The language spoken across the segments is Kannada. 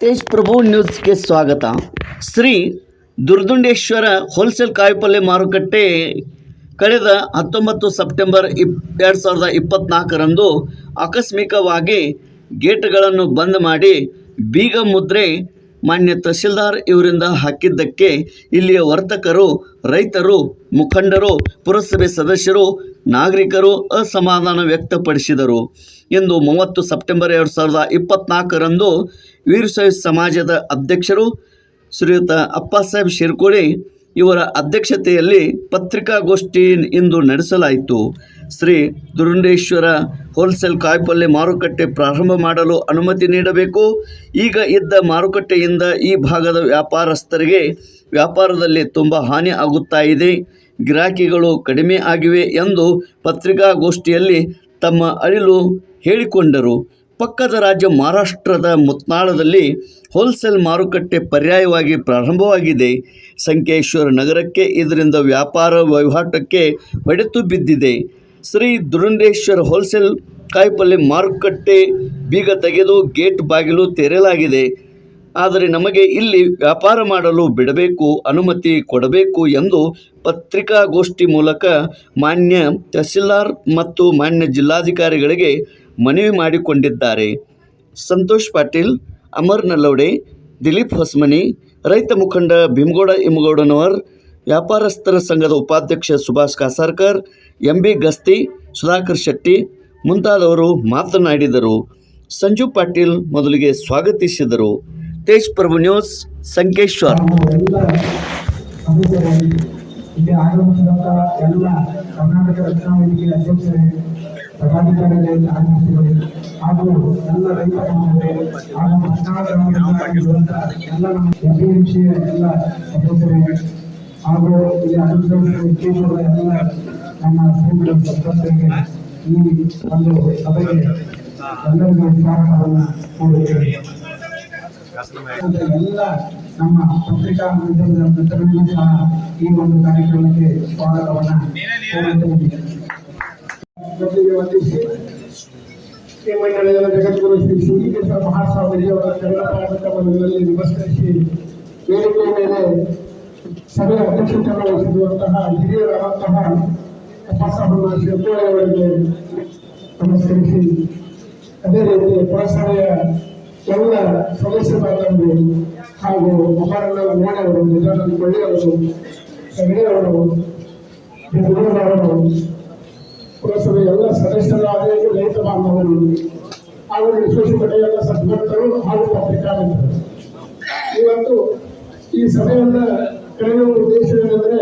ತೇಜ್ ಪ್ರಭು ನ್ಯೂಸ್ಗೆ ಸ್ವಾಗತ. ಶ್ರೀ ದುರ್ದುಂಡೇಶ್ವರ ಹೋಲ್ಸೇಲ್ ಕಾಯಿಪಲ್ಯ ಮಾರುಕಟ್ಟೆ ಕಳೆದ ಹತ್ತೊಂಬತ್ತು ಸೆಪ್ಟೆಂಬರ್ ಇಪ್, ಎರಡು ಸಾವಿರದ ಇಪ್ಪತ್ತ್ನಾಲ್ಕರಂದು ಆಕಸ್ಮಿಕವಾಗಿ ಗೇಟ್ಗಳನ್ನು ಬಂದ್ ಮಾಡಿ ಬೀಗ ಮುದ್ರೆ ಮಾನ್ಯ ತಹಶೀಲ್ದಾರ್ ಇವರಿಂದ ಹಾಕಿದ್ದಕ್ಕೆ ಇಲ್ಲಿಯ ವರ್ತಕರು, ರೈತರು, ಮುಖಂಡರು, ಪುರಸಭೆ ಸದಸ್ಯರು ನಾಗರಿಕರು ಅಸಮಾಧಾನ ವ್ಯಕ್ತಪಡಿಸಿದರು ಎಂದು ಮೂವತ್ತು ಸೆಪ್ಟೆಂಬರ್ ಎರಡು ಸಾವಿರದ ಇಪ್ಪತ್ತ್ನಾಲ್ಕರಂದು ವೀರಶೈವ ಸಮಾಜದ ಅಧ್ಯಕ್ಷರು ಶ್ರೀಯುತ ಅಪ್ಪಾಸಾಹೇಬ್ ಶಿರ್ಕೋಳಿ ಇವರ ಅಧ್ಯಕ್ಷತೆಯಲ್ಲಿ ಪತ್ರಿಕಾಗೋಷ್ಠಿ ಇಂದು ನಡೆಸಲಾಯಿತು. ಶ್ರೀ ದುರುಂಡೇಶ್ವರ ಹೋಲ್ಸೇಲ್ ಕಾಯಿಪಲ್ಲೆ ಮಾರುಕಟ್ಟೆ ಪ್ರಾರಂಭ ಮಾಡಲು ಅನುಮತಿ ನೀಡಬೇಕು. ಈಗ ಇದ್ದ ಮಾರುಕಟ್ಟೆಯಿಂದ ಈ ಭಾಗದ ವ್ಯಾಪಾರಸ್ಥರಿಗೆ ವ್ಯಾಪಾರದಲ್ಲಿ ತುಂಬ ಹಾನಿ ಆಗುತ್ತಾ ಇದೆ. ಗಿರಾಕಿಗಳು ಕಡಿಮೆ ಆಗಿವೆ ಎಂದು ಪತ್ರಿಕಾಗೋಷ್ಠಿಯಲ್ಲಿ ತಮ್ಮ ಅಳಿಲು ಹೇಳಿಕೊಂಡರು. ಪಕ್ಕದ ರಾಜ್ಯ ಮಹಾರಾಷ್ಟ್ರದ ಮುತ್ನಾಳದಲ್ಲಿ ಹೋಲ್ಸೇಲ್ ಮಾರುಕಟ್ಟೆ ಪರ್ಯಾಯವಾಗಿ ಪ್ರಾರಂಭವಾಗಿದೆ. ಸಂಕೇಶ್ವರ ನಗರಕ್ಕೆ ಇದರಿಂದ ವ್ಯಾಪಾರ ವಹಿವಾಟಕ್ಕೆ ಹೊಡೆತು ಬಿದ್ದಿದೆ. ಶ್ರೀ ದುರುಂಡೇಶ್ವರ ಹೋಲ್ಸೇಲ್ ಕಾಯಿಪಲ್ಲೆ ಮಾರುಕಟ್ಟೆ ಬೀಗ ತೆಗೆದು ಗೇಟ್ ಬಾಗಿಲು ತೆರೆಯಲಾಗಿದೆ. ಆದರೆ ನಮಗೆ ಇಲ್ಲಿ ವ್ಯಾಪಾರ ಮಾಡಲು ಬಿಡಬೇಕು, ಅನುಮತಿ ಕೊಡಬೇಕು ಎಂದು ಪತ್ರಿಕಾಗೋಷ್ಠಿ ಮೂಲಕ ಮಾನ್ಯ ತಹಸೀಲ್ದಾರ್ ಮತ್ತು ಮಾನ್ಯ ಜಿಲ್ಲಾಧಿಕಾರಿಗಳಿಗೆ ಮನವಿ ಮಾಡಿಕೊಂಡಿದ್ದಾರೆ. ಸಂತೋಷ್ ಪಾಟೀಲ್, ಅಮರ್ ನಲ್ಲೋಡೆ, ದಿಲೀಪ್ ಹೊಸ್ಮನಿ, ರೈತ ಮುಖಂಡ ಭೀಮಗೌಡ ಇಮಗೌಡನವರ್ ವ್ಯಾಪಾರಸ್ಥರ ಸಂಘದ ಉಪಾಧ್ಯಕ್ಷ ಸುಭಾಷ್ ಕಾಸಾರ್ಕರ್, ಎಂ ಬಿ ಗಸ್ತಿ, ಸುಧಾಕರ್ ಶೆಟ್ಟಿ ಮುಂತಾದವರು ಮಾತನಾಡಿದರು. ಸಂಜು ಪಾಟೀಲ್ ಮೊದಲಿಗೆ ಸ್ವಾಗತಿಸಿದರು. ತೇಜ್ ಪ್ರಭು ನ್ಯೂಸ್ ಸಂಕೇಶ್ವರ್. ಇಲ್ಲಿ ಆಗಮಿಸಿದಂತ ಎಲ್ಲ ಕರ್ನಾಟಕ ರಕ್ಷಣಾ ವೇದಿಕೆ ಅಧ್ಯಕ್ಷರೇ ಪದಾಧಿಕಾರಿಗಳೇ ಆಗಮಿಸಿದರು ಹಾಗೂ ಎಲ್ಲ ರೈತ ಬಾಂಧವರೇ ಹಾಗೂ ಆಗಿರುವಂತ ಎಲ್ಲ ನಮ್ಮ ಎಪಿಎಂಸಿ ಎಲ್ಲ ಹಾಗೂ ಇಲ್ಲಿ ಆಗಮಿಸಿದಂತ ವಿಶೇಷವಾದ ಎಲ್ಲ ನಮ್ಮ ಸದಸ್ಯರಿಗೆ ಈ ಒಂದು ಸಭೆಗೆ ಎಲ್ಲರಿಗೂ ಸ್ವಾಗತವನ್ನು ಕೋರುತ್ತೇನೆ. ಎಲ್ಲ ನಮ್ಮ ಪತ್ರಿಕಾ ಮಾಧ್ಯಮದ ಮಿತ್ರರಿಗೂ ಸಹ ಈ ಒಂದು ಕಾರ್ಯಕ್ರಮಕ್ಕೆ ಸ್ವಾಗತವನ್ನ ವಂದಿಸಿ ಈ ಮಂಡಳದ ಜಗದ್ಗುರು ಶ್ರೀ ಶಿವಲಿಂಗೇಶ್ವರ ಮಹಾಸ್ವಾಮೀಜಿಯವರ ಕಾರ್ಯಕ್ರಮಗಳಲ್ಲಿ ನಮಸ್ಕರಿಸಿ ವೇದಿಕೆಯ ಮೇಲೆ ಸಭೆಯ ಅಧ್ಯಕ್ಷತೆಯನ್ನು ವಹಿಸಿರುವಂತಹ ಹಿರಿಯರಾದಂತಹ ಅಪ್ಪಸಾಹನ ಶಿವಕೋಳಿ ಅವರಿಗೆ ನಮಸ್ಕರಿಸಿ. ಅದೇ ರೀತಿ ಪುರಸಭೆಯ ಸದಸ್ಯ ಬಾಂಧವರು ಹಾಗೂ ಅಮರಣ್ಣ ಅವರು ನಿಜಾನಂದ ಕೊಳ್ಳಿಯವರು ಅವರು ಅವರು ಪುರಸಭೆ ಎಲ್ಲ ಸದಸ್ಯರಾದ ರೈತ ಬಾಂಧವರು, ಹಾಗೂ ವಿಶ್ವೇಶ್ವರ ಎಲ್ಲ ಸದ್ಭಕ್ತರು ಹಾಗೂ ಪತ್ರಿಕಾ ಮಿತ್ರರು. ಇವತ್ತು ಈ ಸಭೆಯನ್ನ ಕರೆಯುವ ಉದ್ದೇಶ ಏನಂದ್ರೆ,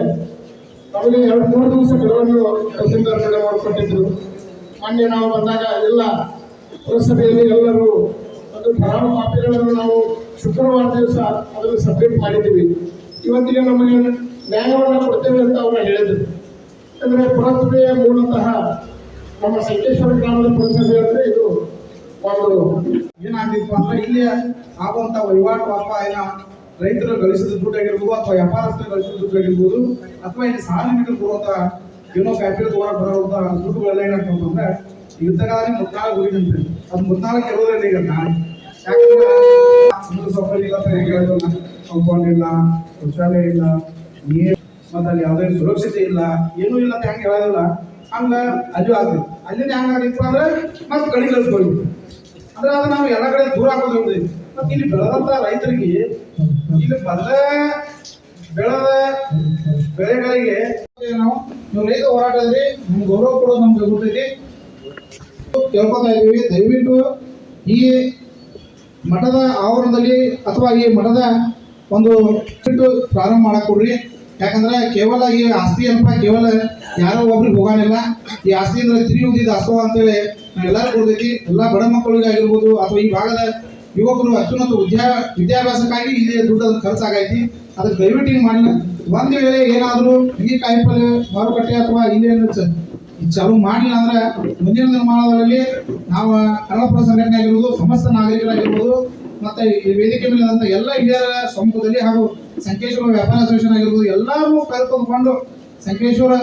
ನಮಗೆ ಎರಡು ಮೂರು ದಿವಸ ಕೆಲವೊಂದು ತಹಸೀಲ್ದಾರ್ ಕಡೆ ಮಾಡಿಕೊಟ್ಟಿದ್ರು. ಮೊನ್ನೆ ನಾವು ಬಂದಾಗ ಎಲ್ಲ ಪುರಸಭೆಯಲ್ಲಿ ಎಲ್ಲರೂ ಒಂದು ಫಲಾನು ಕಾಪಿಗಳನ್ನು ನಾವು ಶುಕ್ರವಾರ ದಿವಸ ಅದನ್ನು ಸಬ್ಮಿಟ್ ಮಾಡಿದ್ದೀವಿ. ಇವತ್ತಿಗೆ ನಮಗೆ ನ್ಯಾಯವನ್ನು ಕೊಡ್ತೇವೆ ಅಂತ ಅವರು ಹೇಳಿದರು. ಅಂದರೆ ಪುರಸಭೆಯ ಮೂಲತಃ ನಮ್ಮ ಸಂಕೇಶ್ವರ ಗ್ರಾಮದ ಪುರಸಭೆ ಅಂದರೆ ಇದು ಒಂದು ಏನಾಗ್ತಿತ್ತು ಅಂದ್ರೆ ಇಲ್ಲಿ ಆಗುವಂತ ವಹಿವಾಟು ಏನ ರೈತರು ಗಳಿಸಿದ ದುಡ್ಡು ಆಗಿರ್ಬೋದು ಅಥವಾ ವ್ಯಾಪಾರಸ್ಥರು ಗಳಿಸಿದ ದುಡ್ಡು ಆಗಿರ್ಬೋದು ಅಥವಾ ಇಲ್ಲಿ ಸಾರ್ವಜನಿಕರು ಕೊಡುವಂತ ಏನೋ ಫ್ಯಾಕ್ಟರಿ ತಗೊಳಕ್ ಬರುವಂತ ದುಡ್ಡುಗಳೆಲ್ಲ ಏನಾಗ್ತವೆ ಅಂತಂದ್ರೆ ಮುತ್ತಾಳ ಮುತ್ನಾಳ ಅಂತ ಅದು ಮುತ್ನಾಳಕ್ಕೆ ಇರೋದಿಲ್ಲ ಈಗ ನಾಳೆ. ಕಾಂಪೌಂಡ್ ಇಲ್ಲ ಶೌಚಾಲಯ ಇಲ್ಲ ನೀರು ಮತ್ತೆ ಅಲ್ಲಿ ಯಾವುದೇ ಸುರಕ್ಷತೆ ಇಲ್ಲ, ಏನೂ ಇಲ್ಲ ಅಂತ ಹೆಂಗೆ ಹೇಳೋದಿಲ್ಲ. ಹಂಗ ಅಲ್ಲಿ ಆಗ್ತದೆ ಅಲ್ಲಿಂದ ಹೆಂಗ್ ಆಗಿತ್ತು ಅಂದ್ರೆ ಮತ್ತೆ ಕಡಿ ಕಳಿಸ್ಕೊಳ್ಳಿ ಅಂದ್ರೆ ಅದು ನಾವು ಎಲ್ಲ ಕಡೆ ದೂರ ಹಾಕೋದು ಮತ್ತೆ ಇಲ್ಲಿ ಬೆಳೆದಂತ ರೈತರಿಗೆ ಇಲ್ಲಿ ಬಂದ ಬೆಳೆದ ಬೆಳೆಗಳಿಗೆ ನಾವು ರೈತ ಹೋರಾಟದಲ್ಲಿ ನಮ್ಗೆ ಗೌರವ ಕೊಡೋದು ನಮ್ಗೆ ಗೊತ್ತೈತಿ. ಕೇಳ್ಕೊತಾ ಇದೀವಿ ದಯವಿಟ್ಟು ಈ ಮಠದ ಆವರಣದಲ್ಲಿ ಅಥವಾ ಈ ಮಠದ ಒಂದು ಇಟ್ಟು ಪ್ರಾರಂಭ ಮಾಡಕ್ ಕೊಡ್ರಿ ಯಾಕಂದ್ರೆ ಕೇವಲ ಈ ಆಸ್ತಿ ಅಲ್ಪ ಕೇವಲ ಯಾರೋ ಒಬ್ರಿಗೆ ಹೋಗಾನಿಲ್ಲ. ಈ ಆಸ್ತಿ ಅಂದ್ರೆ ತಿರುಗಿ ದಾಸೋಹ ಅಂತೇಳಿ ನಾವೆಲ್ಲರೂ ಕೊಡ್ತೈತಿ. ಎಲ್ಲ ಬಡ ಮಕ್ಕಳಿಗೆ ಆಗಿರ್ಬೋದು ಅಥವಾ ಈ ಭಾಗದ ಯುವಕರು ಅತ್ಯುನ್ನತ ವಿದ್ಯಾ, ವಿದ್ಯಾಭ್ಯಾಸಕ್ಕಾಗಿ ಇಲ್ಲಿ ದುಡ್ಡು ಖರ್ಚು ಖರ್ಚಾಗೈತಿ. ಅದಕ್ಕೆ ದಯವಿಟ್ಟು ಮಾಡಿಲ್ಲ. ಒಂದು ವೇಳೆ ಏನಾದರೂ ಈ ಕಾಯಿಪಲ್ಯ ಮಾರುಕಟ್ಟೆ ಅಥವಾ ಇಲ್ಲಿ ಏನು ಚಾಲು ಮಾಡಲಿಲ್ಲ ಅಂದ್ರೆ ಮುಂದಿನ ನಿರ್ಮಾಣದಲ್ಲಿ ನಾವು ಕನ್ನಡಪುರ ಸಂಘಟನೆ ಆಗಿರ್ಬೋದು ಸಮಸ್ತ ನಾಗರಿಕರಾಗಿರ್ಬೋದು, ಮತ್ತೆ ಈ ವೇದಿಕೆ ಮೇಲೆ ಎಲ್ಲ ಹಿರಿಯರ ಸಮ್ಮುಖದಲ್ಲಿ ಹಾಗೂ ಸಂಕೇಶ್ವರ ವ್ಯಾಪಾರ ಅಸೋಸಿಯೇಷನ್ ಆಗಿರ್ಬೋದು ಎಲ್ಲರೂ ಕರೆದುಕೊಂಡು ಸಂಕೇಶ್ವರ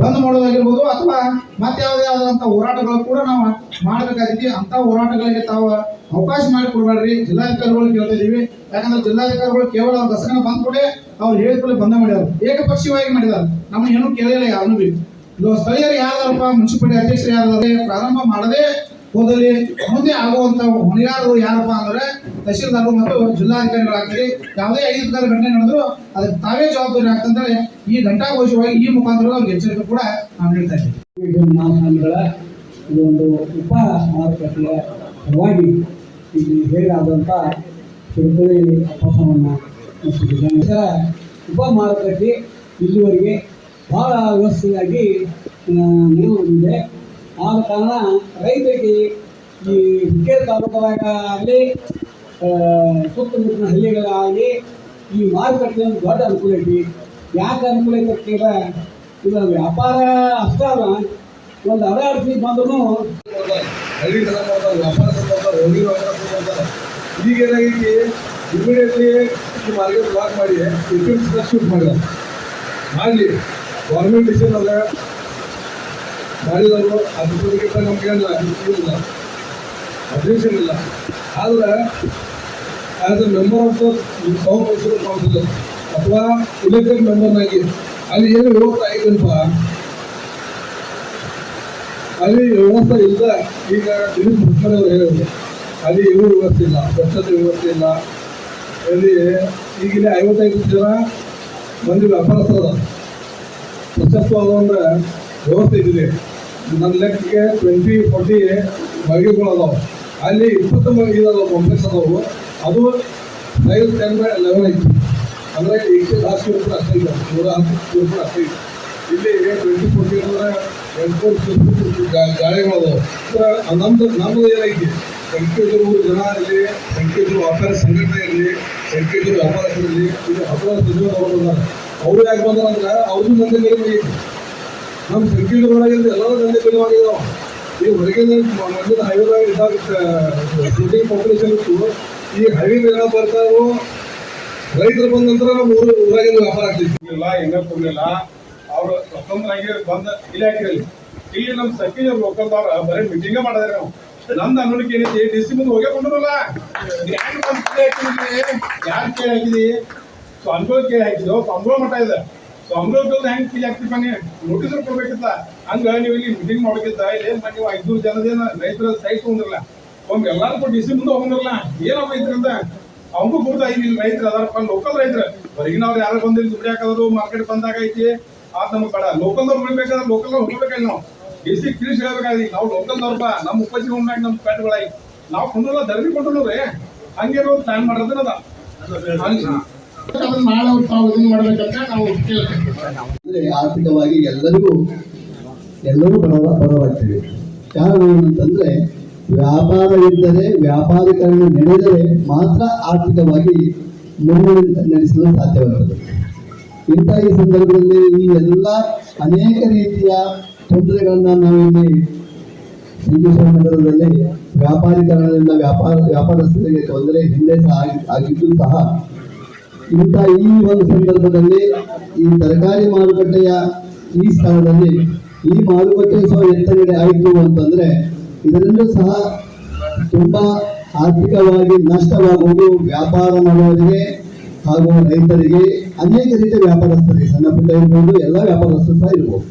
ಬಂದ್ ಮಾಡೋದಾಗಿರ್ಬೋದು ಅಥವಾ ಮತ್ತೆ ಯಾವುದೇ ಆದಂತ ಹೋರಾಟಗಳು ಕೂಡ ನಾವು ಮಾಡಬೇಕಾಗಿದ್ವಿ ಅಂತ ಹೋರಾಟಗಳಿಗೆ ತಾವು ಅವಕಾಶ ಮಾಡಿ ಕೊಡಬೇಡ್ರಿ ಜಿಲ್ಲಾಧಿಕಾರಿಗಳು ಕೇಳ್ತಾ ಇದೀವಿ ಯಾಕಂದ್ರೆ ಜಿಲ್ಲಾಧಿಕಾರಿಗಳು ಕೇವಲ ಅವ್ರ ದಸಕನ ಬಂದ್ ಕೂಡಲೇ ಅವ್ರು ಹೇಳಿದ್ರೆ ಬಂದ ಮಾಡಿದಾರೆ ಏಕಪಕ್ಷೀಯವಾಗಿ ಮಾಡಿದಾರೆ. ನಮ್ಮನ್ನು ಏನೂ ಕೇಳಿಲ್ಲ ಯಾರನ್ನೂ ಬಿ ಇದು ಸ್ಥಳೀಯರು ಯಾರಪ್ಪ ಮುನ್ಸಿಪಾಲಿಟಿ ಅಧ್ಯಕ್ಷರು ಯಾರಾದ್ರೆ ಪ್ರಾರಂಭ ಮಾಡದೆ ಹೋದಲ್ಲಿ ಮುಂದೆ ಆಗುವಂತ ಹೊಣೆಗಾರರು ಯಾರಪ್ಪ ಅಂದ್ರೆ ತಹಶೀಲ್ದಾರರು ಮತ್ತು ಜಿಲ್ಲಾಧಿಕಾರಿಗಳಾಗ್ತಾರೆ ಯಾವುದೇ ಐದು ಘಟನೆ ನಡೆದ್ರು ಅದಕ್ಕೆ ತಾವೇ ಜವಾಬ್ದಾರಿ ಆಗ್ತಂದ್ರೆ ಈ ಘಂಟಾಘೋಷವಾಗಿ ಈ ಮುಖಾಂತರ ಅವ್ರಿಗೆ ಎಚ್ಚರಿಕೆ ಕೂಡ ನಾನು ಹೇಳ್ತಾ ಇದ್ದೀನಿ. ಒಂದು ಉಪ ಮಾರುಕಟ್ಟೆಯ ಪರವಾಗಿ ಇಲ್ಲಿ ಹೇಳಾದಂತ ತಿರುಪತಿ ಉಪ ಮಾರುಕಟ್ಟೆ ಇಲ್ಲಿವರೆಗೆ ಬಹಳ ವ್ಯವಸ್ಥೆಯಾಗಿ ನಡೆಯುವುದಿದೆ ಆದ ಕಾರಣ ರೈತರಿಗೆ ಈ ಹುಕ್ಕೇರಿ ತಾಲೂಕದಾಗ ಆಗಲಿ ಸುತ್ತಮುತ್ತಲಿನ ಹಳ್ಳಿಗಳಾಗಲಿ, ಈ ಮಾರುಕಟ್ಟೆಯಿಂದ ದೊಡ್ಡ ಅನುಕೂಲ ಐತಿ. ಯಾಕೆ ಅನುಕೂಲ ಐತೆ ಇದು ವ್ಯಾಪಾರ ಅಷ್ಟೇ ಒಂದು ಒಂದು ಅರ್ಜಿ ಬಂದ್ರು ಹಳ್ಳಿ ವ್ಯಾಪಾರ ಈಗ ಏನಾಗೈತಿ ಇಮಿಡಿಯೇಟ್ಲಿ ಮಾರ್ಕೆಟ್ ಬ್ಲಾಕ್ ಮಾಡಿ ಇನ್ಸೂರೆನ್ಸ್ ಶೂಟ್ ಮಾಡಿದ ಮಾಡಲಿ ಗೌರ್ಮೆಂಟ್ ಡಿಸಿಷನ್ ಅಲ್ಲ ಮಾಡಿದವರು ಅದ್ರ ಬಗ್ಗೆ ನಮ್ಗೆ ಇಲ್ಲ. ಅಬ್ಜೆಕ್ಷನ್ ಇಲ್ಲ. ಆದ್ರೆ as a member of the council council ಅಥವಾ ಇಲೆಕ್ಟೆಡ್ ಮೆಂಬರ್ನಾಗಿ ಅಲ್ಲಿ ಏನು ವ್ಯವಸ್ಥೆ ಆಯ್ತಲ್ವಾ ಅಲ್ಲಿ ವ್ಯವಸ್ಥೆ ಇಲ್ಲ. ಈಗ ದಿಲೀಪ್ ಮುಖ್ಯಮಂತ್ರಿ ಅವರು ಹೇಳಿದ್ರು. ಅಲ್ಲಿ ಇವು ವ್ಯವಸ್ಥೆ ಇಲ್ಲ. ಸ್ವಚ್ಛತೆ ವ್ಯವಸ್ಥೆ ಇಲ್ಲ. ಅಲ್ಲಿ ಈಗಿನ ಇಲ್ಲಿ ಐವತ್ತೈದು ಜನ ಮಂದಿ ವ್ಯಾಪಾರಸ್ಥರ. ಪ್ರಶಸ್ತವಾದ ಒಂದು ವ್ಯವಸ್ಥೆ ಇದೆ ನನ್ನ ಲೆಕ್ಕಕ್ಕೆ ಟ್ವೆಂಟಿ ಫೋರ್ಟಿ ಮಳಿಗೆಗಳು ಅದಾವೆ. ಅಲ್ಲಿ ಇಪ್ಪತ್ತು ಮಳಿಗೆ ಕಾಂಪ್ಲೆಕ್ಸ್ ಅದಾವು. ಅದು ಸೈಜ್ ಟೆನ್ ಬೈ ಲೆವೆನ್ ಐತಿ. ಅಂದರೆ ಏಯ್ಟಿ ಲಾಸ್ಟ್ ಇಯರ್ ಕೂಡ ಅಷ್ಟೇ ಇದೆ ನೂರ ಹತ್ತು ಕೂಡ ಅಷ್ಟೇ ಇದೆ ಇಲ್ಲಿ ಟ್ವೆಂಟಿ ಫೋರ್ಟಿ ಅಂದ್ರೆ ಎಂಟು ಗಾಳಿಗಳು ಅದಾವೆ. ನಮ್ದು ನಮ್ಮದು ಏನೈತಿ ಸಂಖ್ಯೆಜರು ಜನ ಇರಲಿ ಸಂಖ್ಯೆಜರು ವ್ಯಾಪಾರ ಸಂಘಟನೆ ಇರಲಿ ಸಂಖ್ಯೆಜರು ವ್ಯಾಪಾರ ಇರಲಿ ಇದು ಹಬ್ಬದ ಸಚಿವರು ಅವರು ಅವ್ರು ಯಾಕೆ ಬಂದಾರ ಅಂದ್ರೆ ಅವ್ರದ್ದು ನಂದೆ ಕಡಿಮೆ ಐತಿ ನಮ್ಮ ಸಂಖ್ಯೆಜರೊಳಗಿಂದ ಎಲ್ಲರೂ ನಂದೆ ಕಡಿಮೆ ಆಗಿದಾವ ಈ ಹೊರಗಿನ ಮಂದಿನ ಹೈವೇ ಇದ್ದಾಗ ಶೂಟಿಂಗ್ ಪಾಪ್ಯುಲೇಷನ್ ಇತ್ತು. ಈ ಹೈವೇ ಏನೋ ಬರ್ತಾರೋ ರೈತರು ಬಂದ ನಂತರ ನಮ್ಮ ಊರು, ಊರಾಗಿಂದ ವ್ಯಾಪಾರ ಆಗ್ತಿತ್ತು. ಇಲ್ಲ ಹೆಂಗ ಅವರು ಸ್ವತಂತ್ರ ಆಗಿ ಬಂದ ಇಲಾಖೆಯಲ್ಲಿ. ಇಲ್ಲಿ ನಮ್ಮ ಸಖಿ ಲೋಕಲ್ದವ್ರ ಬರೀ ಮೀಟಿಂಗ್ ಮಾಡಿದ್ರೆ ನಾವು ನಮ್ದು ಅನ್ನೋದಕ್ಕೆ ಏನೈತಿ ಡಿ ಸಿ ಮುಂದೆ ಹೋಗೇ ಬಂದ್ರಲ್ಲ ಯಾರು ಯಾರು ಕೇಳಿ ಹಾಕಿದಿ ಸೊ ಅನುಭವ ಕೇಳಿ ಹಾಕಿದೋ ಸೊ ಅನುಭವ ಮಟ್ಟ ಇದೆ ಸೊ ಅನುಭವದಲ್ಲಿ ಹೆಂಗ್ ಕೇಳಿ ಹಾಕ್ತಿಪ್ಪ ನೀವು ನೋಟಿಸ್ ಕೊಡ್ಬೇಕಿತ್ತ? ಹಂಗ ನೀವು ಇಲ್ಲಿ ಮೀಟಿಂಗ್ ಮಾಡ್ಬೇಕಿತ್ತ ಏನ್ ಮಾಡಿ ನೀವು ಐದ್ನೂರು ಜನದೇನ ರೈತರ ಸೈಟ್ ತಗೊಂಡಿರಲ್ಲ. ಒಮ್ಮೆ ಎಲ್ಲಾರು ಕೊಟ್ಟು ಡಿಸಿ ಮುಂದೆ ಹೋಗಿರಲ್ಲ ಏನಪ್ಪ ಇದ್ರಿಂದ ಅವಂಗೂ ಗುರುತ ಐತಿ ಇಲ್ಲಿ ರೈತರು ಅದಾರಪ್ಪ ಲೋಕಲ್ ರೈತರು. ಹೊರಗಿನವ್ರು ಯಾರು ಬಂದಿಲ್ಲ ದುಡ್ಡು ಹಾಕೋದು ಮಾರ್ಕೆಟ್ ಬಂದಾಗ ಐತಿ. ಆತ ನಮ್ಗೆ ಬೇಡ. ಲೋಕಲ್ದವ್ರು ಉಳಿಬೇಕಾದ್ರೆ ಲೋಕಲ್ ಹೋಗ್ಬೇಕಲ್ಲ ನಾವು. ಡಿ ಸಿ ತಿಳಿಸಿ ಹೇಳ್ಬೇಕಾಗಿ ನಾವು ಲೋಕಲ್ದವ್ರಪ್ಪ ನಮ್ಮ ಉಪಜಿ ಹೋಗ್ಬೇಕು ನಮ್ಮ ಪ್ಯಾಟ್ಗಳಾಗಿ ನಾವು ಕೊಂಡ್ರಲ್ಲ ಧರಣಿ ಕೊಂಡ್ರಿ ಹಂಗೆ ಪ್ಲಾನ್ ಮಾಡೋದನ್ನ ಅದ ನಾವು ಆರ್ಥಿಕವಾಗಿ ಎಲ್ಲರಿಗೂ, ಎಲ್ಲರೂ ಬಡವ ಬಡವಾಗ್ತೀವಿ ಕಾರಣ ವ್ಯಾಪಾರ ವ್ಯಾಪಾರವಿದ್ದರೆ, ವ್ಯಾಪಾರೀಕರಣ ನಡೆದರೆ ಮಾತ್ರ ಆರ್ಥಿಕವಾಗಿ ಮುನ್ನಡೆ ನಡೆಸಲು ಸಾಧ್ಯವಾಗುತ್ತದೆ ಇಂಥ ಈ ಸಂದರ್ಭದಲ್ಲಿ ಈ ಎಲ್ಲ ಅನೇಕ ರೀತಿಯ ತೊಂದರೆಗಳನ್ನು ನಾವಿಲ್ಲಿ ಸಿಂಗೇಶ್ವರ ನಗರದಲ್ಲಿ ವ್ಯಾಪಾರೀಕರಣದಿಂದ ವ್ಯಾಪಾರ, ವ್ಯಾಪಾರಸ್ಥರಿಗೆ ತೊಂದರೆ ಹಿಂದೆ ಸಹ ಆಗಿ- ಆಗಿದ್ದು ಸಹ ಇಂಥ ಈ ಒಂದು ಸಂದರ್ಭದಲ್ಲಿ ಈ ತರಕಾರಿ ಮಾರುಕಟ್ಟೆಯ ಈ ಸ್ಥಳದಲ್ಲಿ ಈ ಮಾರುಕಟ್ಟೆ ಸಹ ಎತ್ತರಗಡೆ ಆಯಿತು ಅಂತಂದ್ರೆ ಇದರಿಂದ ಸಹ ತುಂಬಾ ಆರ್ಥಿಕವಾಗಿ ನಷ್ಟವಾಗುವುದು ವ್ಯಾಪಾರ ಮಾಡುವವರಿಗೆ ಹಾಗೂ ರೈತರಿಗೆ ಅನೇಕ ರೀತಿಯ ವ್ಯಾಪಾರಸ್ಥರಿಗೆ ಸಣ್ಣ ಪುಟ್ಟ ಇರ್ಬೋದು, ಎಲ್ಲ ವ್ಯಾಪಾರಸ್ಥರು ಸಹ ಇರ್ಬೋದು.